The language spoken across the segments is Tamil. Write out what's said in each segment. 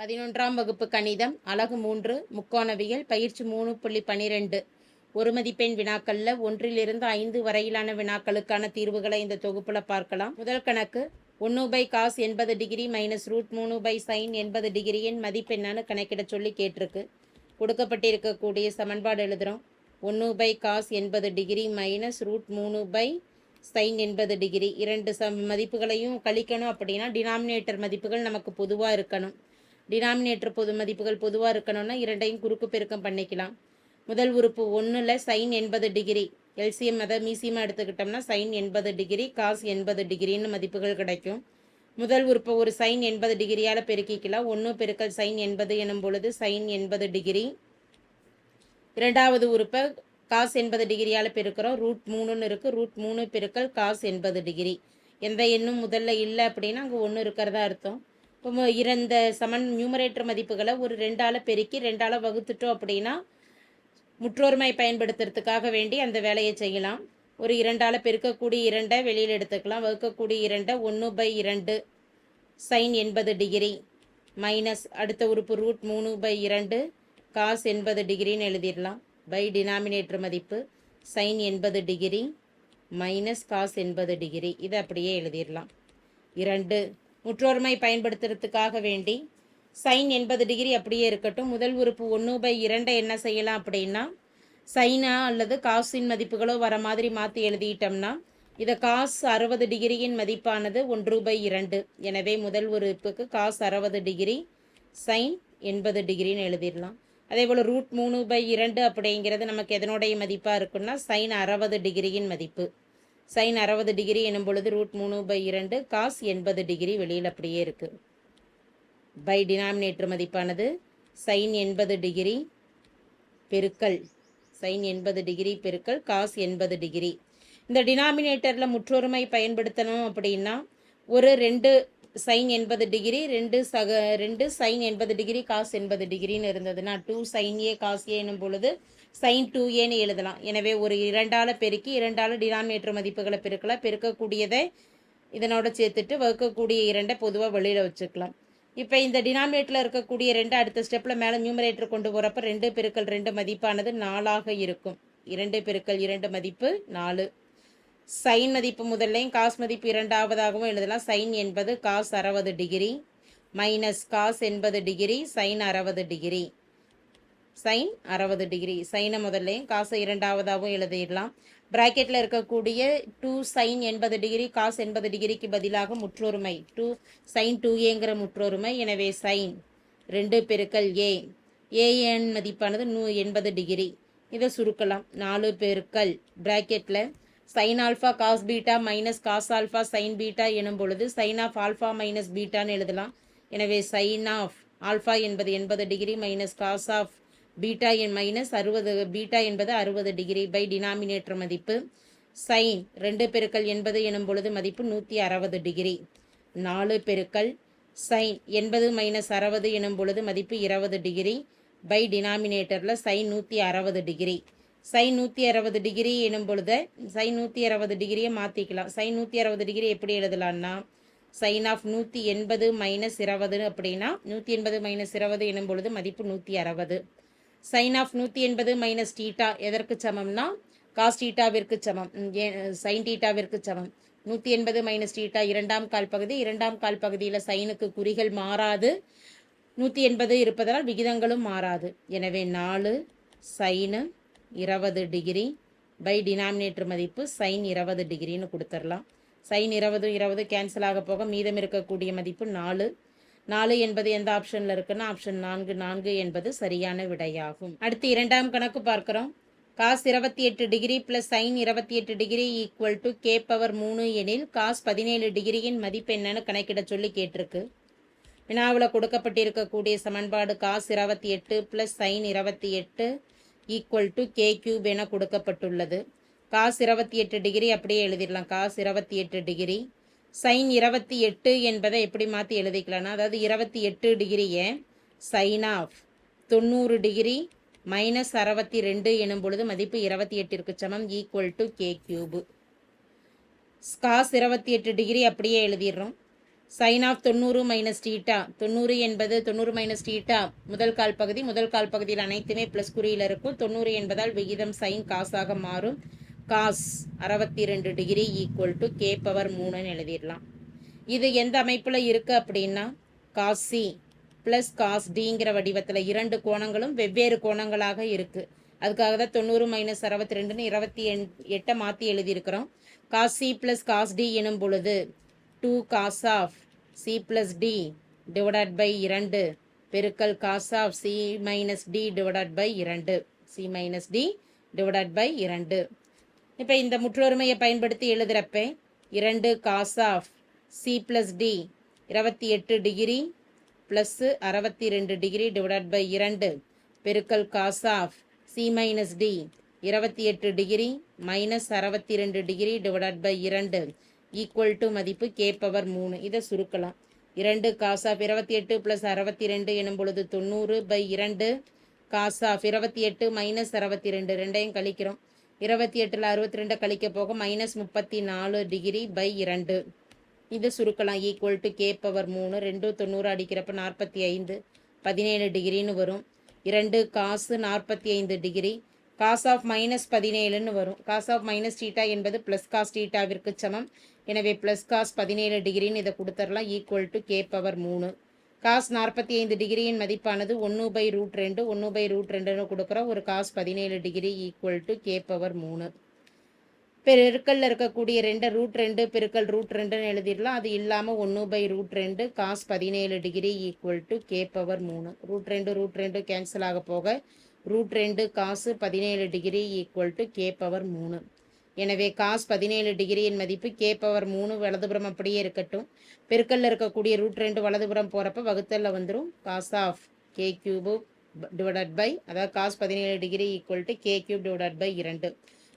பதினொன்றாம் வகுப்பு கணிதம் அலகு மூன்று முக்கோணவியல் பயிற்சி மூணு புள்ளி பனிரெண்டு. ஒரு மதிப்பெண் வினாக்கள்ல ஒன்றிலிருந்து ஐந்து வரையிலான வினாக்களுக்கான தீர்வுகளை இந்த தொகுப்புல பார்க்கலாம். முதல் கணக்கு ஒன்று பை காஸ் எண்பது டிகிரி மைனஸ் ரூட் மூணு பை சைன் எண்பது டிகிரியின் மதிப்பெண்ணான்னு கணக்கிட சொல்லி கேட்டிருக்கு. கொடுக்கப்பட்டிருக்கக்கூடிய சமன்பாடு எழுதுகிறோம் ஒன்று பை காஸ் எண்பது டிகிரி மைனஸ் ரூட் மூணு பை சைன் எண்பது டிகிரி. இரண்டு ச மதிப்புகளையும் கழிக்கணும் அப்படின்னா டினாமினேட்டர் மதிப்புகள் நமக்கு பொதுவாக இருக்கணும். டினாமினேட்டர் பொது மதிப்புகள் பொதுவாக இருக்கணும்னா இரண்டையும் குறுக்கு பெருக்கம் பண்ணிக்கலாம். முதல் உறுப்பு ஒன்றில் சைன் எண்பது டிகிரி. எல்சிஎம் அதை மீசியமாக எடுத்துக்கிட்டோம்னா சைன் எண்பது டிகிரி காஸ் எண்பது டிகிரின்னு மதிப்புகள் கிடைக்கும். முதல் உறுப்பை ஒரு சைன் எண்பது டிகிரியால் பெருக்கிக்கலாம். ஒன்று பெருக்கல் சைன் எண்பது எனும் பொழுது சைன் எண்பது டிகிரி. இரண்டாவது உறுப்பை காஸ் எண்பது டிகிரியால் பெருக்கிறோம். ரூட் மூணுன்னு இருக்குது ரூட் மூணு பெருக்கல் காஸ் எண்பது டிகிரி. எந்த எண்ணும் முதல்ல இல்லை அப்படின்னா அங்கே ஒன்று இருக்கிறதா அர்த்தம். இப்போ இறந்த சமன் நியூமரேட்டர் மதிப்புகளை ஒரு ரெண்டால் பெருக்கி ரெண்டால் வகுத்துட்டோம் அப்படின்னா முற்றோர்மை பயன்படுத்துறதுக்காக வேண்டி அந்த வேலையை செய்யலாம். ஒரு இரண்டால் பெருக்கக்கூடிய இரண்டை வெளியில் எடுத்துக்கலாம். வகுக்கக்கூடிய இரண்டை ஒன்று பை இரண்டு சைன் எண்பது டிகிரி மைனஸ் அடுத்த உறுப்பு ரூட் மூணு பை இரண்டு காஸ் எண்பது டிகிரின்னு எழுதிடலாம். பை டினாமினேட்டர் மதிப்பு சைன் எண்பது டிகிரி மைனஸ் காஸ் எண்பது டிகிரி இதை அப்படியே எழுதிடலாம். இரண்டு முற்றோர்மை பயன்படுத்துறதுக்காக வேண்டி சைன் எண்பது டிகிரி அப்படியே இருக்கட்டும். முதல் உறுப்பு ஒன்று பை இரண்டை என்ன செய்யலாம் அப்படின்னா சைனா அல்லது காசின் மதிப்புகளோ வர மாதிரி மாற்றி எழுதிட்டோம்னா இதை காஸ் அறுபது டிகிரியின் மதிப்பானது ஒன்று பை இரண்டு. எனவே முதல் உறுப்புக்கு காஸ் அறுபது டிகிரி சைன் எண்பது டிகிரின்னு எழுதிடலாம். அதே போல் ரூட் மூணு பை இரண்டு அப்படிங்கிறது நமக்கு எதனுடைய மதிப்பாக இருக்குன்னா சைன் அறுபது டிகிரியின் மதிப்பு. சைன் அறுபது டிகிரி எனும் பொழுது ரூட் மூணு பை இரண்டு காஸ் எண்பது டிகிரி வெளியில் அப்படியே இருக்குது பை டினாமினேட்டர் மதிப்பானது சைன் எண்பது டிகிரி பெருக்கல் சைன் எண்பது டிகிரி பெருக்கல் காஸ் எண்பது டிகிரி. இந்த டினாமினேட்டரில் முற்றொருமை பயன்படுத்தணும் அப்படின்னா ஒரு ரெண்டு சைன் எண்பது டிகிரி ரெண்டு சக ரெண்டு சைன் எண்பது டிகிரி காஸ் எண்பது டிகிரின்னு இருந்ததுன்னா two sine A cos A எனும் பொழுது சைன் டூ ஏன்னு எழுதலாம். எனவே ஒரு இரண்டால் பெருக்கி இரண்டால் டினாமினேட்டர் மதிப்புகளை பெருக்கலாம். பெருக்கக்கூடியதை இதனோட சேர்த்துட்டு வகுக்கக்கூடிய இரண்டை பொதுவாக வெளியில் வச்சுக்கலாம். இப்போ இந்த டினாமினேட்டரில் இருக்கக்கூடிய ரெண்டு அடுத்த ஸ்டெப்பில் மேலே நியூமரேட்டர் கொண்டு போகிறப்ப ரெண்டு பெருக்கள் ரெண்டு மதிப்பானது நாலாக இருக்கும். இரண்டு பெருக்கள் இரண்டு மதிப்பு நாலு. சைன் மதிப்பு முதல்லையும் காஸ் மதிப்பு இரண்டாவதாகவும் எழுதலாம். சைன் என்பது காஸ் அறுபது டிகிரி. மைனஸ் காஸ் எண்பது டிகிரி. சைன் அறுபது டிகிரி. சைன் அறுபது டிகிரி. சைனை முதல்லையும் காசை இரண்டாவதாகவும் எழுதிடலாம். ப்ராக்கெட்டில் இருக்கக்கூடிய டூ சைன் எண்பது டிகிரி காஸ் எண்பது டிகிரிக்கு பதிலாக முற்றொருமை. டூ சைன் டூ ஏங்கிற முற்றொருமை. எனவே சைன் ரெண்டு பெருக்கல் ஏ ஏஎன் மதிப்பானது நூ எண்பது டிகிரி. இதை சுருக்கலாம். நாலு பெருக்கல். ப்ராக்கெட்டில் sine alpha cos beta minus cos alpha sine beta எனும் பொழுது சைன் ஆஃப் ஆல்ஃபா மைனஸ் பீட்டான்னு எழுதலாம். எனவே சைன் ஆஃப் ஆல்ஃபா என்பது எண்பது degree minus cos of beta N minus அறுபது பீட்டா என்பது அறுபது டிகிரி பை டினாமினேட்டர் மதிப்பு. சைன் ரெண்டு பெருக்கல் எண்பது எனும் பொழுது மதிப்பு நூற்றி அறுபது டிகிரி நாலு பெருக்கல் சைன் எண்பது மைனஸ் அறுபது எனும் பொழுது மதிப்பு இருபது டிகிரி பை டினாமினேட்டரில் சைன் நூற்றி அறுபது டிகிரி சைன் நூற்றி அறுபது டிகிரி எனும் பொழுது சைன் நூற்றி அறுபது டிகிரியை மாற்றிக்கலாம் சைன் நூற்றி அறுபது டிகிரி எப்படி எழுதலாம்னா சைன் ஆஃப் நூற்றி எண்பது மைனஸ் இருபது அப்படின்னா நூற்றி எண்பது மைனஸ் இருபது எனும் பொழுது மதிப்பு நூற்றி அறுபது. சைன் ஆஃப் நூற்றி எண்பது மைனஸ் டீட்டா எதற்கு சமம்னா காஸ் டீட்டாவிற்கு சமம். சைன் டீட்டாவிற்கு சமம். நூற்றி எண்பது மைனஸ் டீட்டா இரண்டாம் கால் பகுதி இரண்டாம் கால் பகுதியில் சைனுக்கு குறிகள் மாறாது. நூற்றி எண்பது இருப்பதனால் விகிதங்களும் மாறாது. எனவே நாலு சைனு இருபது டிகிரி பை டினாமினேட்டர் மதிப்பு சைன் இருபது டிகிரின்னு கொடுத்துடலாம். சைன் இருபது இருபது கேன்சல் ஆக போக மீதம் இருக்கக்கூடிய மதிப்பு நாலு நாலு என்பது எந்த ஆப்ஷனில் இருக்குன்னா ஆப்ஷன் நான்கு நான்கு என்பது சரியான விடையாகும். அடுத்து இரண்டாம் கணக்கு பார்க்குறோம். காஸ் இருபத்தி எட்டு டிகிரி ப்ளஸ் சைன் இருபத்தி எட்டு degree equal to K power மூணு எனில் காஸ் பதினேழு டிகிரியின் மதிப்பு என்னன்னு கணக்கிட சொல்லி கேட்டிருக்கு. வினாவில் கொடுக்கப்பட்டிருக்கக்கூடிய சமன்பாடு காஸ் இருபத்தி எட்டு ப்ளஸ் சைன் இருபத்தி எட்டு ஈக்குவல் டு கே கியூப் என கொடுக்கப்பட்டுள்ளது. காஸ் இருபத்தி எட்டு டிகிரி அப்படியே எழுதிடலாம். காஸ் இருபத்தி எட்டு டிகிரி சைன் இருபத்தி எட்டு என்பதை எப்படி மாற்றி எழுதிக்கலாம்னா அதாவது இருபத்தி எட்டு டிகிரியை சைன் ஆஃப் தொண்ணூறு டிகிரி மைனஸ் அறுபத்தி ரெண்டு எனும் பொழுது மதிப்பு இருபத்தி எட்டிற்கு சமம் equal to K cube cos இருபத்தி எட்டு டிகிரி அப்படியே எழுதிடுறோம். சைன் ஆஃப் தொண்ணூறு மைனஸ் டீட்டா தொண்ணூறு என்பது தொண்ணூறு மைனஸ் டீட்டா முதல் கால் பகுதி. முதல் கால் பகுதியில் அனைத்துமே ப்ளஸ் குறியில் இருக்கும். தொண்ணூறு என்பதால் விகிதம் சைன் காசாக மாறும். காஸ் அறுபத்தி ரெண்டு degree equal to k power மூணுன்னு எழுதிடலாம். இது எந்த அமைப்பில் இருக்குது அப்படின்னா காஸ் சி ப்ளஸ் காஸ் டிங்கிற வடிவத்தில் இரண்டு கோணங்களும் வெவ்வேறு கோணங்களாக இருக்குது அதுக்காக தான் தொண்ணூறு மைனஸ் அறுபத்தி ரெண்டுன்னு இருபத்தி எண் எட்டை மாற்றி எழுதியிருக்கிறோம். Cos C plus cos D எனும் பொழுது two cos of C plus D divided by இரண்டு பெருக்கல் cos of C minus D divided by இரண்டு. C minus D divided by இரண்டு. இப்போ இந்த முற்றொருமையை பயன்படுத்தி எழுதுகிறப்ப இரண்டு cos of C plus D இருபத்தி எட்டு டிகிரி ப்ளஸ்ஸு அறுபத்தி ரெண்டு டிகிரி டிவைட் பை இரண்டு பெருக்கல் cos of C minus D இருபத்தி எட்டு டிகிரி மைனஸ் அறுபத்தி ரெண்டு டிகிரி டிவைட் பை இரண்டு ஈக்குவல் டு மதிப்பு கே பவர் மூணு. இதை சுருக்கலாம். இரண்டு காஸ் ஆஃப் இருபத்தி எட்டு ப்ளஸ் அறுபத்தி ரெண்டு எனும் பொழுது தொண்ணூறு பை இரண்டு காஸ் ஆஃப் இருபத்தி எட்டு மைனஸ் அறுபத்தி ரெண்டு. ரெண்டையும் கழிக்கிறோம். இருபத்தி எட்டில் அறுபத்தி ரெண்டை கழிக்க போக மைனஸ் முப்பத்தி நாலு டிகிரி பை இரண்டு. இது சுருக்கலாம். ஈக்குவல் டு கே பவர் மூணு. ரெண்டு தொண்ணூறு அடிக்கிறப்ப நாற்பத்தி ஐந்து. பதினேழு டிகிரின்னு வரும். இரண்டு காசு நாற்பத்தி ஐந்து டிகிரி காஸ் ஆஃப் மைனஸ் பதினேழுன்னு வரும். காஸ் ஆஃப் மைனஸ் டீட்டா என்பது ப்ளஸ் காஸ் டீட்டாவிற்கு சமம். எனவே ப்ளஸ் காஸ் பதினேழு டிகிரின்னு இதை கொடுத்துடலாம் ஈக்குவல் டு கே பவர் மூணு. காஸ் நாற்பத்தி ஐந்து டிகிரியின் மதிப்பானது ஒன்று பை ரூட் ரெண்டு ஒன்று பை ரூட் ரெண்டுன்னு கொடுக்குறோம். ஒரு காஸ் பதினேழு degree equal to K power மூணு. பெருக்கல்ல இருக்கக்கூடிய ரெண்டு ரூட் ரெண்டு பெருக்கல் ரூட் ரெண்டுன்னு எழுதிடலாம். அது இல்லாமல் ஒன்று பை ரூட் ரெண்டு காஸ் பதினேழு degree equal to K power மூணு. ரூட் ரெண்டு ரூட் ரெண்டு கேன்சல் ஆக போக ரூட் ரெண்டு காசு பதினேழு degree equal to K power மூணு. எனவே காஸ் பதினேழு டிகிரியின் மதிப்பு கே பவர் மூணு வலதுபுறம் அப்படியே இருக்கட்டும். பெருக்கல்ல இருக்கக்கூடிய ரூட் ரெண்டு வலதுபுறம் போகிறப்ப வகுத்தலில் வந்துடும் cos of K cube divided by அதாவது காஸ் பதினேழு degree equal to K cube divided by இரண்டு.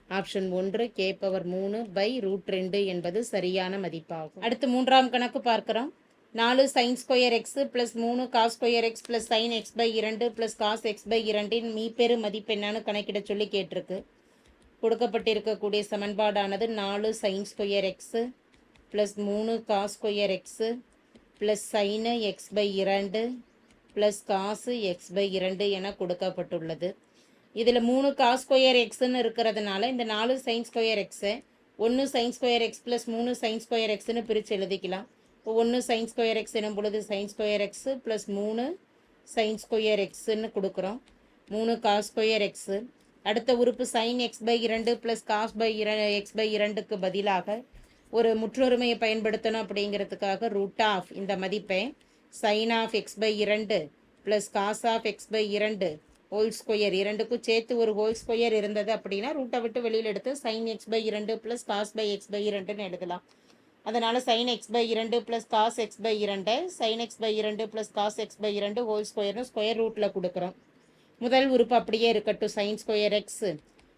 ஆப்ஷன் ஒன்று கே பவர் மூணு பை ரூட் ரெண்டு என்பது சரியான மதிப்பாகும். அடுத்து மூன்றாம் கணக்கு பார்க்குறோம். நாலு சைன் ஸ்கொயர் எக்ஸ் ப்ளஸ் மூணு cos square X plus sine X by இரண்டு ப்ளஸ் காஸ் எக்ஸ் பை இரண்டின் மீப்பெரு மதிப்பு என்னன்னு கணக்கிட சொல்லி கேட்டிருக்கு. கொடுக்கப்பட்டிருக்கக்கூடிய சமன்பாடானது நாலு சைன் ஸ்கொயர் எக்ஸு ப்ளஸ் மூணு cos square X plus sine X by இரண்டு ப்ளஸ் காசு எக்ஸ் பை இரண்டு என கொடுக்கப்பட்டுள்ளது இதில் மூணு காஸ் ஸ்கொயர் எக்ஸ்ன்னு இருக்கிறதுனால இந்த நாலு சைன் ஸ்கொயர் எக்ஸு ஒன்று சைன் ஸ்கொயர் எக்ஸ் ப்ளஸ் மூணு சைன் ஸ்கொயர் எக்ஸ்னு பிரித்து எழுதிக்கலாம் இப்போ ஒன்று சைன் ஸ்கொயர் எக்ஸ் எனும் பொழுது சைன் ஸ்கொயர் எக்ஸு ப்ளஸ் மூணு சைன் ஸ்கொயர் எக்ஸுன்னு கொடுக்குறோம் மூணு காஸ் ஸ்கொயர் எக்ஸு அடுத்த உறுப்பு சைன் எக்ஸ் பை இரண்டு ப்ளஸ் காஸ் பை இர எக்ஸ் பை இரண்டுக்கு பதிலாக ஒரு முற்றொருமையை பயன்படுத்தணும் அப்படிங்கிறதுக்காக ரூட் ஆஃப் இந்த மதிப்பை சைன் ஆஃப் எக்ஸ் பை இரண்டு plus cos of X by இரண்டு ஹோல் ஸ்கொயர் இரண்டுக்கும் சேர்த்து ஒரு ஹோல் ஸ்கொயர் இருந்தது அப்படின்னா ரூட்டை விட்டு வெளியில் எடுத்து சைன் எக்ஸ் பை இரண்டு plus cos by X by இரண்டுன்னு எழுதலாம் அதனால் சைன் எக்ஸ் பை இரண்டு ப்ளஸ் காஸ் எக்ஸ் பை இரண்டு சைன் எக்ஸ் பை இரண்டு ப்ளஸ் காஸ் எக்ஸ் பை இரண்டு ஹோல் ஸ்கொயர்னு ஸ்கொயர் ரூட்டில் கொடுக்குறோம் முதல் உறுப்பு அப்படியே இருக்கட்டும் சைன் ஸ்கொயர் எக்ஸ்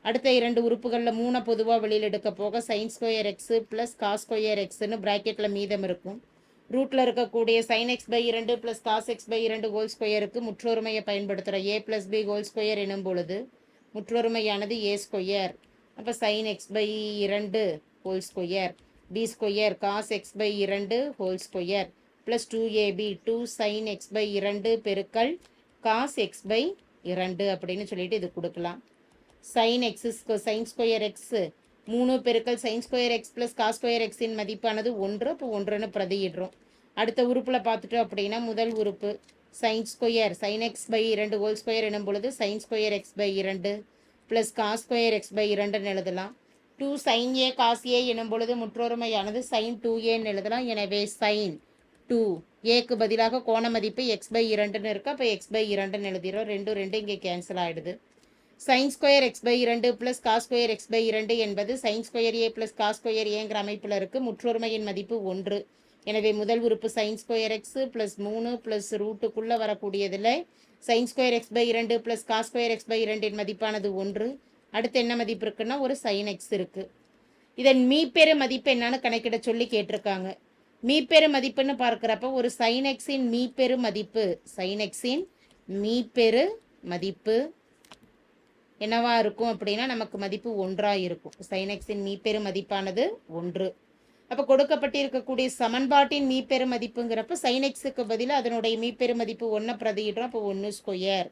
அடுத்த இரண்டு உறுப்புகளில் மூணை பொதுவாக வெளியில் எடுக்க போக sine square X plus cos square எக்ஸ்னு ப்ராக்கெட்டில் மீதம் இருக்கும். ரூட்டில் இருக்கக்கூடிய சைன் எக்ஸ் பை இரண்டு ப்ளஸ் காஸ் எக்ஸ் பை இரண்டு ஹோல் ஸ்கொயருக்கு முற்றொருமையை பயன்படுத்துகிற A plus B whole square எனும் பொழுது முற்றொருமையானது ஏ ஸ்கொயர் அப்போ சைன் எக்ஸ் பை இரண்டு whole square B square cos X by இரண்டு whole square plus two A B two sine X by இரண்டு பெருக்கல் காஸ் எக்ஸ் பை இரண்டு அப்படின்னு சொல்லிட்டு இது கொடுக்கலாம். Sine X sine square X மூணு பெருக்கல் sine square X plus cos square எக்ஸின் மதிப்பானது ஒன்று இப்போ ஒன்றுன்னு பிரதியிடுறோம். அடுத்த உறுப்பில் பார்த்துட்டோம் அப்படின்னா முதல் உறுப்பு sine square sine X by இரண்டு ஹோல் ஸ்கொயர் எனும் பொழுது சைன் ஸ்கொயர் எக்ஸ் பை இரண்டு plus cos square X by இரண்டுன்னு எழுதலாம். Two sine A cos A எனும் பொழுது முற்றொருமையானது சைன் டூ ஏன்னு எழுதலாம். எனவே சைன் டூ ஏக்கு பதிலாக கோண மதிப்பு எக்ஸ் பை இரண்டுன்னு இருக்குது அப்போ எக்ஸ் பை இரண்டுன்னு எழுதிடும் ரெண்டு ரெண்டு இங்கே கேன்சல் ஆகிடுது சைன் ஸ்கொயர் எக்ஸ் பை இரண்டு plus cos square x by இரண்டு என்பது sine square A plus cos square ஏங்கிற அமைப்பில் இருக்குது முற்றொருமையின் மதிப்பு ஒன்று. எனவே முதல் உறுப்பு சைன் ஸ்கொயர் எக்ஸ் ப்ளஸ் மூணு ப்ளஸ் ரூட்டுக்குள்ளே வரக்கூடியதில் சைன் ஸ்கொயர் எக்ஸ் பை இரண்டு plus cos square x by இரண்டின் மதிப்பானது ஒன்று. அடுத்து என்ன மதிப்பு இருக்குன்னா ஒரு சைன் எக்ஸ் இருக்குது இதன் மீப்பெரு மதிப்பு என்னன்னு கணக்கிட சொல்லி கேட்டிருக்காங்க. மீப்பெரு மதிப்புன்னு பார்க்குறப்ப ஒரு சைன் எக்ஸின் மீப்பெரு மதிப்பு சைன் எக்ஸின் மீப்பெரு மதிப்பு என்னவா இருக்கும் அப்படின்னா நமக்கு மதிப்பு ஒன்றாக இருக்கும் சைன் எக்ஸின் மீப்பெரு மதிப்பானது ஒன்று. அப்போ கொடுக்கப்பட்டிருக்கக்கூடிய சமன்பாட்டின் மீப்பெரு மதிப்புங்கிறப்ப சைன் எக்ஸுக்கு பதிலாக அதனுடைய மீப்பெரு மதிப்பு ஒன்றை பிரதியிடுறோம். அப்போ ஒன்று ஸ்கொயர்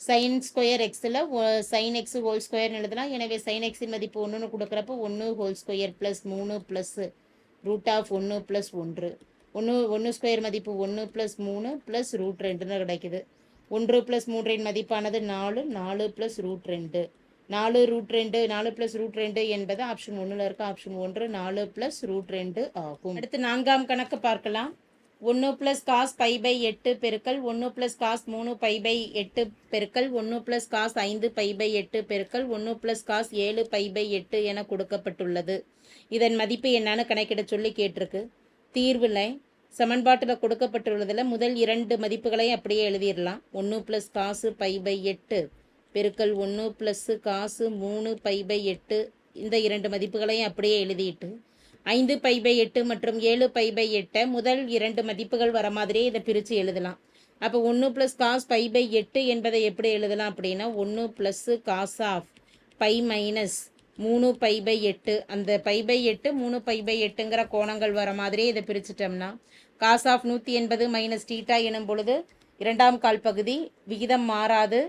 சைன் ஸ்கொயர் எக்ஸில் சைன் எக்ஸ் ஹோல் ஸ்கொயர்னு எழுதலாம். எனவே சைன் எக்ஸின் மதிப்பு ஒன்றுன்னு கொடுக்குறப்ப ஒன்று ஹோல் ஸ்கொயர் ப்ளஸ் மூணு ப்ளஸ்ஸு ரூட் ஆஃப் ஒன்று ப்ளஸ் ஒன்று ஒன்று ஒன்று ஸ்கொயர் மதிப்பு ஒன்று ப்ளஸ் மூணு ப்ளஸ் ரூட் ரெண்டுன்னு கிடைக்குது. ஒன்று ப்ளஸ் மூன்றின் மதிப்பானது நாலு நாலு ப்ளஸ் ரூட் ரெண்டு நாலு ரூட் ரெண்டு நாலு ப்ளஸ் ரூட் ரெண்டு என்பது ஆப்ஷன் ஒன்றில் இருக்க ஆப்ஷன் ஒன்று நாலு ப்ளஸ் ரூட் ரெண்டு ஆகும். அடுத்து நான்காம் கணக்கு பார்க்கலாம். ஒன்று ப்ளஸ் காஸ் பை பை எட்டு பெருக்கல் ஒன்று ப்ளஸ் காஸ் மூணு பை பை எட்டு பெருக்கல் ஒன்று ப்ளஸ் காஸ் ஐந்து பை பை எட்டு பெருக்கல் ஒன்று ப்ளஸ் காஸ் ஏழு பை பை எட்டு என கொடுக்கப்பட்டுள்ளது. இதன் மதிப்பு என்னன்னு கணக்கிட சொல்லி கேட்டிருக்கு. தீர்வில் சமன்பாட்டில் கொடுக்கப்பட்டுள்ளதில் முதல் இரண்டு மதிப்புகளையும் அப்படியே எழுதிடலாம். ஒன்று ப்ளஸ் காசு பை பை எட்டு பெருக்கல் ஒன்று ப்ளஸ்ஸு காசு மூணு பை பை எட்டு இந்த இரண்டு மதிப்புகளையும் அப்படியே எழுதிட்டு ஐந்து பை பை எட்டு மற்றும் ஏழு பை பை எட்டை முதல் இரண்டு மதிப்புகள் வர மாதிரியே இதை பிரித்து எழுதலாம். அப்போ ஒன்று ப்ளஸ் காஸ் பை பை எட்டு என்பதை எப்படி எழுதலாம் அப்படின்னா ஒன்று plus cos of pi minus மூணு பை பை எட்டு. அந்த பை பை எட்டு மூணு பை பை எட்டுங்கிற கோணங்கள் வர மாதிரியே இதை பிரிச்சிட்டோம்னா காஸ் ஆஃப் நூற்றி எண்பது மைனஸ் டீட்டா எனும் பொழுது இரண்டாம் கால் பகுதி விகிதம் மாறாது.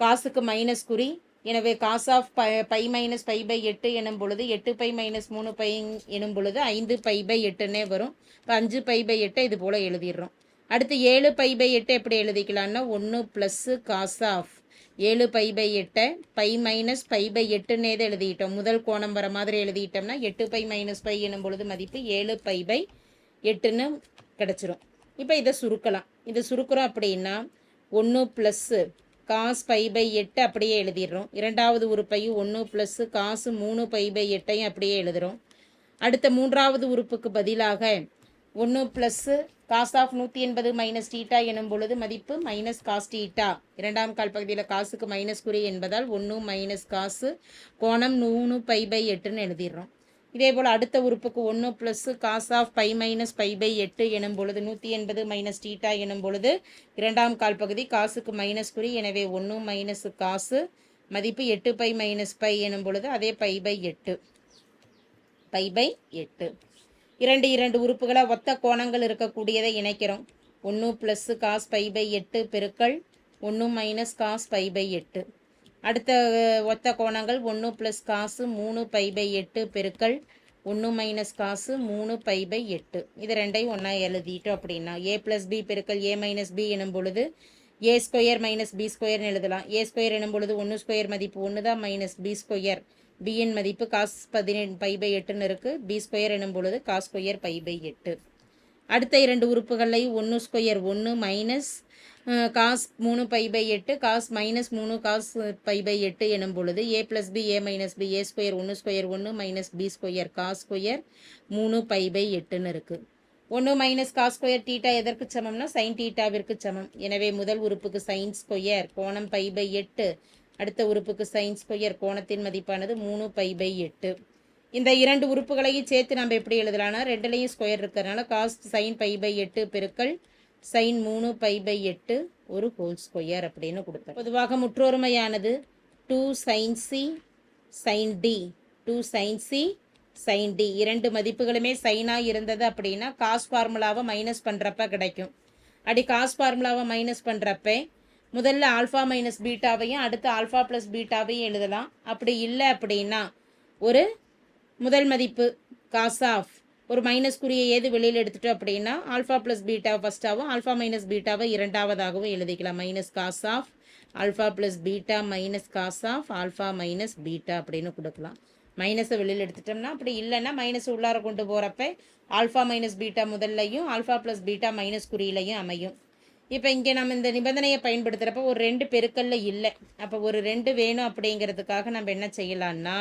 காசுக்கு மைனஸ் குறி எனவே cos of pi pi minus pi by எட்டு எனும் பொழுது எட்டு பை மைனஸ் மூணு பை எனும் பொழுது ஐந்து பை பை எட்டுன்னே வரும். இப்போ அஞ்சு பை பை எட்டை இது போல் எழுதிடுறோம். அடுத்து ஏழு பை பை எட்டு எப்படி எழுதிக்கலாம்னா ஒன்று ப்ளஸ்ஸு காஸ் ஆஃப் ஏழு பை பை எட்டை பை மைனஸ் பை பை எட்டுன்னே தான் எழுதிட்டோம். முதல் கோணம் வர மாதிரி எழுதிட்டோம்னா எட்டு பை மைனஸ் பை எனும் பொழுது மதிப்பு ஏழு பை பை எட்டுன்னு கிடச்சிரும். இப்போ இதை சுருக்கலாம். இதை சுருக்குறோம் அப்படின்னா ஒன்று ப்ளஸ்ஸு காஸ் பை பை எட்டு அப்படியே எழுதிடுறோம். இரண்டாவது உறுப்பையும் ஒன்று ப்ளஸ்ஸு காசு மூணு பை பை எட்டையும் அப்படியே எழுதுகிறோம் அடுத்த மூன்றாவது உறுப்புக்கு பதிலாக ஒன்று ப்ளஸ்ஸு காஸ் ஆஃப் நூற்றி எண்பது மைனஸ் டீட்டா எனும் பொழுது மதிப்பு மைனஸ் காஸ் டீட்டா இரண்டாம் கால் பகுதியில் காசுக்கு மைனஸ் குறி என்பதால் ஒன்று மைனஸ் காசு கோணம் மூணு பை பை எட்டுன்னு எழுதிடுறோம். இதே போல் அடுத்த உறுப்புக்கு ஒன்று plus cos of pi minus pi by எட்டு எனும் பொழுது நூற்றி எண்பது மைனஸ் டீட்டா எனும் பொழுது இரண்டாம் கால் பகுதி காசுக்கு மைனஸ் குறி. எனவே ஒன்று மைனஸு காசு மதிப்பு எட்டு பை மைனஸ் பை எனும் பொழுது அதே பை பை எட்டு. பை பை எட்டு. இரண்டு இரண்டு உறுப்புகளை ஒத்த கோணங்கள் இருக்கக்கூடியதை இணைக்கிறோம். ஒன்று ப்ளஸ்ஸு காஸ் பை பை எட்டு பெருக்கள் ஒன்று மைனஸ் காஸ் பை பை எட்டு. அடுத்த ஒத்த கோணங்கள் ஒன்று ப்ளஸ் காசு மூணு பை பை எட்டு பெருக்கள் ஒன்று மைனஸ் காசு மூணு பை பை எட்டு. இது ரெண்டையும் ஒன்றா எழுதிட்டோம் அப்படின்னா ஏ ப்ளஸ் பி பெருக்கள் ஏ மைனஸ் பி எனும் பொழுது ஏ ஸ்கொயர் மைனஸ் பி ஸ்கொயர்னு எழுதலாம். ஏ ஸ்கொயர் எனும் பொழுது ஒன்று ஸ்கொயர் மதிப்பு ஒன்று தான் மைனஸ் பி ஸ்கொயர் பியின் மதிப்பு காஸ் பதினெண்டு பை பை எட்டுன்னு இருக்குது பி ஸ்கொயர் எனும் பொழுது காஸ் ஸ்கொயர் பை பை எட்டு. அடுத்த இரண்டு உறுப்புகளையும் ஒன்று ஸ்கொயர் ஒன்று மைனஸ் காஸ் மூணு பை பை எட்டு காஸ் மைனஸ் மூணு காஸ் பை பை எட்டு எனும் பொழுது A plus B A minus B A square ஒன்று ஸ்கொயர் ஒன்று minus B square cos square மூணு பை பை எட்டுன்னு இருக்குது ஒன்று மைனஸ் காஸ் ஸ்கொயர் டீட்டா எதற்கு சமம்னா சைன் டீட்டாவிற்கு சமம். எனவே முதல் உறுப்புக்கு சைன் ஸ்கொயர் கோணம் பை பை எட்டு அடுத்த உறுப்புக்கு சைன் ஸ்கொயர் கோணத்தின் மதிப்பானது மூணு பை பை எட்டு. இந்த இரண்டு உறுப்புகளையும் சேர்த்து நம்ம எப்படி எழுதலாம்னா ரெண்டுலேயும் ஸ்கொயர் இருக்கிறதுனால காஸ் சைன் பை பை எட்டு பெருக்கள் சைன் மூணு பை பை எட்டு ஒரு ஹோல் ஸ்கொயர் அப்படின்னு கொடுப்பேன். பொதுவாக முற்றொருமையானது two sine C sine D two sine C sine D இரண்டு மதிப்புகளுமே சைனாக இருந்தது அப்படின்னா காஸ் ஃபார்முலாவை மைனஸ் பண்ணுறப்ப கிடைக்கும். அப்படி காஸ் ஃபார்முலாவை மைனஸ் பண்ணுறப்ப முதல்ல ஆல்ஃபா மைனஸ் பீட்டாவையும் அடுத்து ஆல்ஃபா ப்ளஸ் பீட்டாவையும் எழுதலாம். அப்படி இல்லை அப்படின்னா ஒரு முதல் மதிப்பு காஸ் ஆஃப் ஒரு மைனஸ் குறியை ஏது வெளியில் எடுத்துட்டோம் அப்படின்னா ஆல்ஃபா ப்ளஸ் பீட்டா ஃபஸ்ட்டாகவும் ஆல்ஃபா மைனஸ் பீட்டாவை இரண்டாவதாகவும் எழுதிக்கலாம். Minus cos of alpha plus beta minus cos of alpha minus beta அப்படின்னு கொடுக்கலாம். மைனஸை வெளியில் எடுத்துட்டோம்னா அப்படி இல்லைன்னா மைனஸ் உள்ளார கொண்டு போகிறப்ப ஆல்ஃபா மைனஸ் பீட்டா முதல்லையும் ஆல்ஃபா ப்ளஸ் பீட்டா மைனஸ் குறியிலையும் அமையும். இப்போ இங்கே நம்ம இந்த நிபந்தனையை பயன்படுத்துகிறப்ப ஒரு ரெண்டு பெருக்கல்ல இல்லை. அப்போ ஒரு ரெண்டு வேணும் அப்படிங்கிறதுக்காக நம்ம என்ன செய்யலான்னா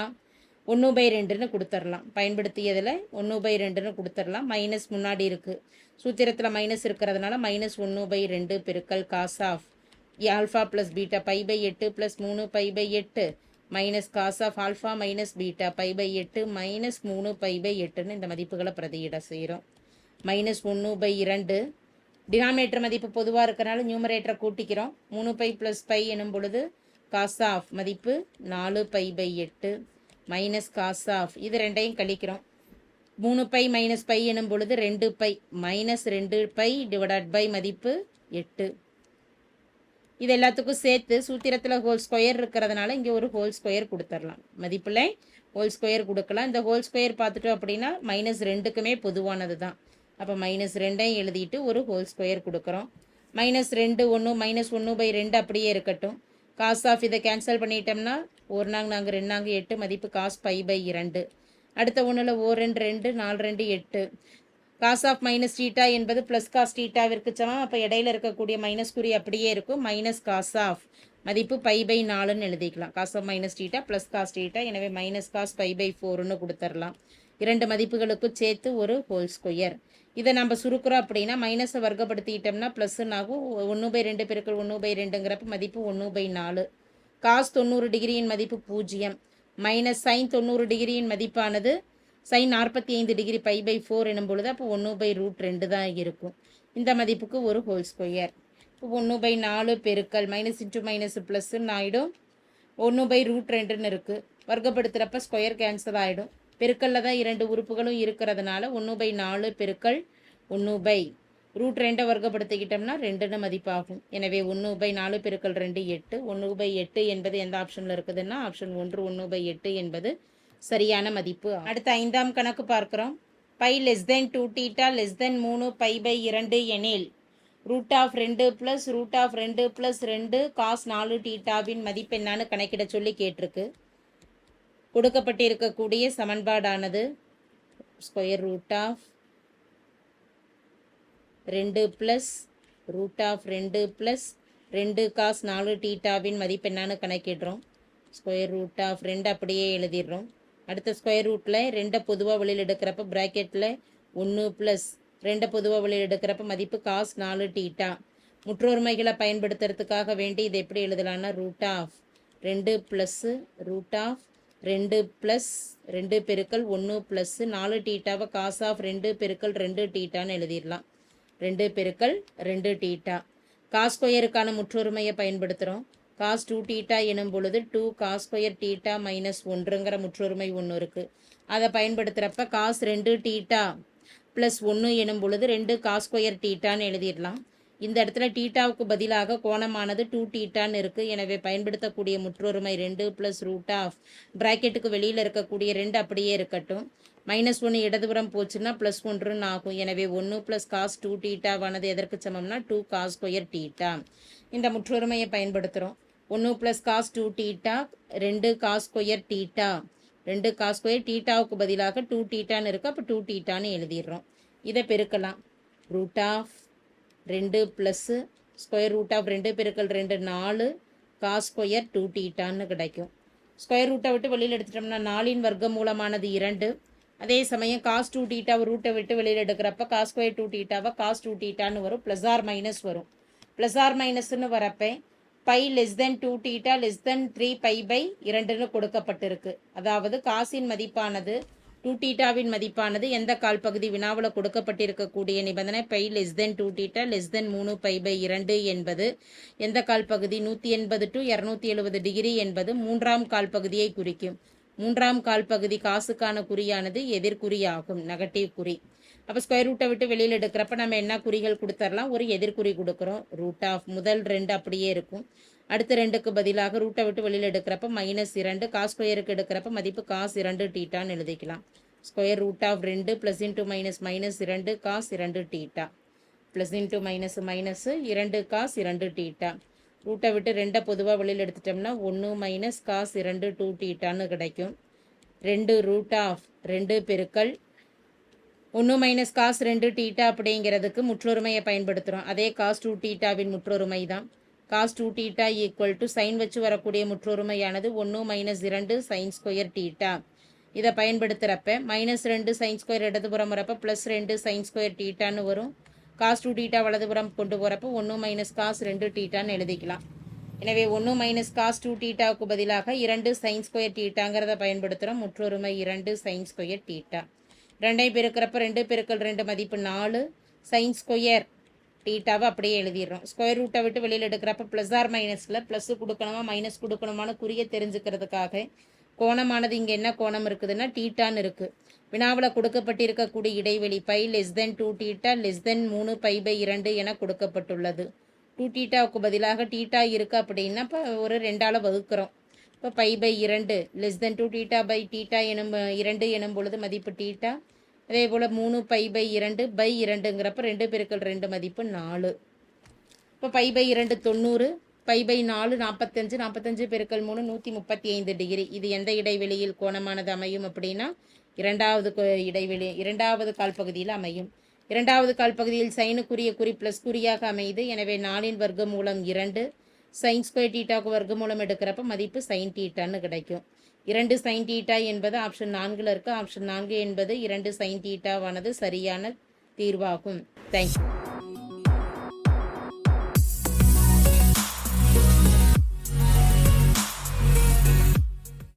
ஒன்று பை ரெண்டுன்னு கொடுத்துர்லாம். பயன்படுத்தியதில் ஒன்று பை ரெண்டுன்னு கொடுத்துடலாம் மைனஸ் முன்னாடி இருக்குது சூத்திரத்தில் மைனஸ் இருக்கிறதுனால மைனஸ் ஒன்று பை ரெண்டு பெருக்கல் cos of alpha plus beta pi by எட்டு ப்ளஸ் மூணு பை பை எட்டு minus cos of alpha minus beta pi by எட்டு மைனஸ் மூணு பை பை எட்டுன்னு இந்த மதிப்புகளை பிரதியிட செய்கிறோம் மைனஸ் ஒன்று பை இரண்டு. டினாமினேட்டர் மதிப்பு பொதுவாக இருக்கிறனால நியூமரேட்டரை கூட்டிக்கிறோம். மூணு பை ப்ளஸ் பை எனும் பொழுது காஸ் ஆஃப் மதிப்பு நாலு பை பை எட்டு மைனஸ் காஸ் ஆஃப் இது ரெண்டையும் கழிக்கிறோம். மூணு பை மைனஸ் பை எனும் பொழுது ரெண்டு பை. மைனஸ் ரெண்டு பை டிவைடட் பை மதிப்பு எட்டு. இது எல்லாத்துக்கும் சேர்த்து சூத்திரத்தில் ஹோல் ஸ்கொயர் இருக்கிறதுனால இங்கே ஒரு ஹோல் ஸ்கொயர் கொடுத்துடலாம். மதிப்பில் ஹோல் ஸ்கொயர் கொடுக்கலாம். இந்த ஹோல் ஸ்கொயர் பார்த்துட்டோம் அப்படின்னா மைனஸ் ரெண்டுக்குமே பொதுவானது தான். அப்போ மைனஸ் ரெண்டையும் எழுதிட்டு ஒரு ஹோல் ஸ்கொயர் கொடுக்குறோம். மைனஸ் ரெண்டு ஒன்று மைனஸ் ஒன்று பை ரெண்டு அப்படியே இருக்கட்டும். காஸ் ஆஃப் இதை கேன்சல் பண்ணிட்டோம்னா ஒரு நாங்க நாங்கள் ரெண்டு நாங்கள் எட்டு மதிப்பு காஸ் பை பை இரண்டு. அடுத்த ஒன்றில் ஓ ரெண்டு ரெண்டு நாலு ரெண்டு எட்டு. காஸ் ஆஃப் மைனஸ் டீட்டா என்பது ப்ளஸ் காஸ் டீட்டாவிற்கு சமம். அப்போ இடையில இருக்கக்கூடிய மைனஸ் குறி அப்படியே இருக்கும். மைனஸ் காஸ் ஆஃப் மதிப்பு பை பை நாலுன்னு எழுதிக்கலாம். Cos of minus theta plus cos theta எனவே மைனஸ் காஸ் பை பை ஃபோர்னு கொடுத்துடலாம். இரண்டு மதிப்புகளுக்கும் சேர்த்து ஒரு ஹோல் ஸ்கொயர் இதை நம்ம சுருக்குறோம் அப்படின்னா மைனஸை வர்க்கப்படுத்திட்டோம்னா ப்ளஸ்ன்னு ஆகும் ஒன்று பை ரெண்டு பெருக்கள் ஒன்று பை ரெண்டுங்கிறப்ப மதிப்பு ஒன்று பை நாலு. காஸ் தொண்ணூறு டிகிரியின் மதிப்பு பூஜ்ஜியம். மைனஸ் சைன் தொண்ணூறு டிகிரியின் மதிப்பானது சைன் நாற்பத்தி ஐந்து டிகிரி பை பை ஃபோர் எனும் பொழுது அப்போ ஒன்று பை ரூட் ரெண்டு தான் இருக்கும். இந்த மதிப்புக்கு ஒரு ஹோல் ஸ்கொயர் இப்போ ஒன்று பை நாலு பெருக்கல் மைனஸ் இன்ட்டு மைனஸ் ப்ளஸ்ன்னு ஆகிடும் ஒன்று பை ரூட் ரெண்டுன்னு இருக்குது வர்க்கப்படுத்துகிறப்ப ஸ்கொயர் கேன்சல் ஆகிடும் பெருக்கல்ல தான் இரண்டு உறுப்புகளும் இருக்கிறதுனால ஒன்று பை நாலு பெருக்கல் ஒன்று பை ரூட் ரெண்டை வர்க்கப்படுத்திக்கிட்டோம்னா ரெண்டுன்னு மதிப்பாகும். எனவே ஒன்று பை நாலு பெருக்கல் ரெண்டு எட்டு ஒன்று பை எட்டு என்பது எந்த ஆப்ஷனில் இருக்குதுன்னா ஆப்ஷன் ஒன்று ஒன்று பை எட்டு என்பது சரியான மதிப்பு அடுத்த ஐந்தாம் கணக்கு பார்க்குறோம். Pi less than two theta less than மூணு பை பை இரண்டு எனில் ரூட் ஆஃப் ரெண்டு ப்ளஸ் ரூட் ஆஃப் ரெண்டு ப்ளஸ் ரெண்டு காஸ் நாலு டீட்டாவின் மதிப்பு என்னான்னு கணக்கிட சொல்லி கேட்டிருக்கு. கொடுக்கப்பட்டிருக்கக்கூடிய சமன்பாடானது ஸ்கொயர் ரூட் ஆஃப் ரெண்டு ப்ளஸ் ரூட் ஆஃப் ரெண்டு ப்ளஸ் ரெண்டு காஸ் நாலு டீட்டாவின் மதிப்பு என்னான்னு கணக்கிடுறோம். ஸ்கொயர் ரூட் ஆஃப் ரெண்டு அப்படியே எழுதிடுறோம். அடுத்த ஸ்கொயர் ரூட்டில் ரெண்டை பொதுவாக வெளியில் எடுக்கிறப்ப ப்ராக்கெட்டில் ஒன்று ப்ளஸ் ரெண்டை பொதுவாக வெளியில் எடுக்கிறப்ப மதிப்பு காஸ் நாலு டீட்டா முற்றொருமைகளை பயன்படுத்துறதுக்காக வேண்டி இது எப்படி எழுதலாம்னா ரூட் ஆஃப் ரெண்டு ப்ளஸ்ஸு ரூட் ஆஃப் ரெண்டு ப்ளஸ் ரெண்டு பெருக்கல் ஒன்று ப்ளஸ்ஸு நாலு டீட்டாவை காஸ் ஆஃப் ரெண்டு பெருக்கல் ரெண்டு டீட்டான்னு எழுதிடலாம். ரெண்டு பெருக்கல் ரெண்டு டீட்டா காஸ் ஸ்கொயருக்கான முற்றொருமையை பயன்படுத்துகிறோம் காஸ் டூ டீட்டா எனும் பொழுது two cos square theta minus ஒன்றுங்கிற முற்றொருமை ஒன்று இருக்குது அதை பயன்படுத்துகிறப்ப காஸ் ரெண்டு டீட்டா ப்ளஸ் ஒன்று எனும் பொழுது ரெண்டு காஸ் ஸ்கொயர் டீட்டான்னு எழுதிடலாம். இந்த இடத்துல டீட்டாவுக்கு பதிலாக கோணமானது டூ டீட்டான்னு இருக்குது எனவே பயன்படுத்தக்கூடிய முற்றொருமை ரெண்டு ப்ளஸ் ரூட் ஆஃப் ப்ராக்கெட்டுக்கு வெளியில் இருக்கக்கூடிய ரெண்டு அப்படியே இருக்கட்டும். மைனஸ் ஒன்று இடதுபுறம் போச்சுன்னா ப்ளஸ் ஒன்றுன்னு ஆகும். எனவே ஒன்று ப்ளஸ் காஸ் டூ டீட்டாவானது எதற்கு சமம்னா டூ காஸ் ஸ்கொயர் டீட்டா. இந்த முற்றொருமையை பயன்படுத்துகிறோம் ஒன்று ப்ளஸ் காஸ் டூ டீட்டா ரெண்டு காஸ் ஸ்கொயர் டீட்டா. ரெண்டு காஸ் ஸ்கொயர் டீட்டாவுக்கு பதிலாக டூ டீட்டான்னு இருக்குது அப்போ டூ டீட்டான்னு எழுதிடுறோம். இதை பெருக்கலாம். ரூட் ஆஃப் ரெண்டு ப்ளஸ்ஸு ஸ்கொயர் ரூட் ஆஃப் ரெண்டு பெருக்கள் ரெண்டு நாலு காஸ் ஸ்கொயர் டூ டீட்டான்னு கிடைக்கும். ஸ்கொயர் ரூட்டை விட்டு வெளியில் எடுத்துட்டோம்னா நாலின் வர்க்க மூலமானது இரண்டு. அதே சமயம் காஸ் டூ டீட்டாவை ரூட்டை விட்டு வெளியில் எடுக்கிறப்ப காஸ் ஸ்கொயர் டூ டீட்டாவை காஸ் டூ டீட்டான்னு வரும். ப்ளஸ் ஆர் மைனஸ் வரும். ப்ளஸ் ஆர் மைனஸ்னு வரப்போ pi less than two theta less than three pi by இரண்டுன்னு கொடுக்கப்பட்டிருக்கு. அதாவது காசின் மதிப்பானது டூ டீட்டாவின் மதிப்பானது எந்த கால் பகுதி வினாவில் கொடுக்கப்பட்டிருக்கக்கூடிய நிபந்தனை? Pi less than two theta less than மூணு பை பை இரண்டு என்பது எந்த கால் பகுதி? நூற்றி எண்பது டு இரநூத்தி எழுபது டிகிரி என்பது மூன்றாம் கால் பகுதியை குறிக்கும். மூன்றாம் கால் பகுதி காசுக்கான குறியானது எதிர்குறியாகும் நெகட்டிவ் குறி. அப்போ ஸ்கொயர் ரூட்டை விட்டு வெளியில் எடுக்கிறப்ப நம்ம என்ன குறிகள் கொடுத்துர்லாம்? ஒரு எதிர்குறி கொடுக்குறோம். ரூட் ஆஃப் முதல் ரெண்டு அப்படியே இருக்கும். அடுத்த ரெண்டுக்கு பதிலாக ரூட்டை விட்டு வெளியில் எடுக்கிறப்ப மைனஸ் இரண்டு காஸ் ஸ்கொயருக்கு எடுக்கிறப்ப மதிப்பு காஸ் இரண்டு டீட்டான்னு எழுதிக்கலாம். ஸ்கொயர் ரூட் ஆஃப் ரெண்டு ப்ளஸ் இன்ட்டு மைனஸ் மைனஸ் இரண்டு காஸ் இரண்டு theta plus into minus minus இரண்டு காஸ் இரண்டு டீட்டா ரூட்டை விட்டு ரெண்டை பொதுவாக வெளியில் எடுத்துட்டோம்னா ஒன்று மைனஸ் காஸ் இரண்டு டூ டீட்டான்னு கிடைக்கும். ரெண்டு ரூட் ஆஃப் ரெண்டு பெருக்கல் ஒன்று மைனஸ் காஸ் ரெண்டு டீட்டா அப்படிங்கிறதுக்கு முற்றொருமையை பயன்படுத்துகிறோம் அதே காஸ் டூ டீட்டாவின் முற்றொருமை தான் cos two theta equal to sine வச்சு வரக்கூடிய முற்றொருமையானது ஒன்று மைனஸ் இரண்டு சைன் ஸ்கொயர் டீட்டா இதை பயன்படுத்துகிறப்ப மைனஸ் ரெண்டு சைன் ஸ்கொயர் இடதுபுறம் வரப்போ ப்ளஸ் ரெண்டு சைன் ஸ்கொயர் டீட்டான்னு வரும். காஸ் டூ டீட்டா வலதுபுறம் கொண்டு போகிறப்போ ஒன்று மைனஸ் காஸ் ரெண்டு டீட்டான்னு எழுதிக்கலாம். எனவே ஒன்று மைனஸ் காஸ் டூ டீட்டாவுக்கு பதிலாக இரண்டு சைன் ஸ்கொயர் டீட்டாங்கிறத பயன்படுத்துகிறோம் முற்றொருமை இரண்டு சைன் ஸ்கொயர் டீட்டா ரெண்டையும் பெருக்கிறப்ப ரெண்டு பெருக்கல் ரெண்டு மதிப்பு நாலு. சைன் ஸ்கொயர் டீட்டாவை அப்படியே எழுதிடுறோம். ஸ்கொயர் ரூட்டை விட்டு வெளியில் எடுக்கிறப்ப ப்ளஸ் ஆர் மைனஸில் ப்ளஸ்ஸு கொடுக்கணுமா மைனஸ் கொடுக்கணுமான்னு குறிய தெரிஞ்சுக்கிறதுக்காக கோணமானது இங்கே என்ன கோணம் இருக்குதுன்னா டீட்டான்னு இருக்குது வினாவில் கொடுக்கப்பட்டிருக்கக்கூடிய இடைவெளி pi less than two theta less than மூணு பை பை இரண்டு என கொடுக்கப்பட்டுள்ளது. டூ டீட்டாவுக்கு பதிலாக டீட்டா இருக்குது அப்படின்னா இப்போ ஒரு ரெண்டால் வகுக்கிறோம். இப்போ பை பை இரண்டு less than two theta by theta எனும் இரண்டு எனும் பொழுது மதிப்பு டீட்டா அதே போல் மூணு பை பை இரண்டு பை இரண்டுங்கிறப்ப ரெண்டு பெருக்கள் ரெண்டு மதிப்பு நாலு. இப்போ பை பை இரண்டு தொண்ணூறு பை பை நாலு நாற்பத்தஞ்சு நாற்பத்தஞ்சு பெருக்கல் மூணு நூற்றி முப்பத்தி ஐந்து டிகிரி. இது எந்த இடைவெளியில் கோணமானது அமையும் அப்படின்னா இரண்டாவது இடைவெளி இரண்டாவது கால் பகுதியில் அமையும். இரண்டாவது கால் பகுதியில் சைனுக்குரிய குறி ப்ளஸ் குறியாக அமையுது. எனவே நாலின் வர்க்க மூலம் இரண்டு. சைன் ஸ்கொயர் டீட்டாக்கு வர்க்க மூலம் எடுக்கிறப்ப மதிப்பு சைன் டீட்டான்னு கிடைக்கும். இரண்டு சைன் தீட்டா என்பது ஆப்ஷன் நான்கில் இருக்குது ஆப்ஷன் நான்கு என்பது இரண்டு சைன் தீட்டாவானது சரியான தீர்வாகும். தேங்க்யூ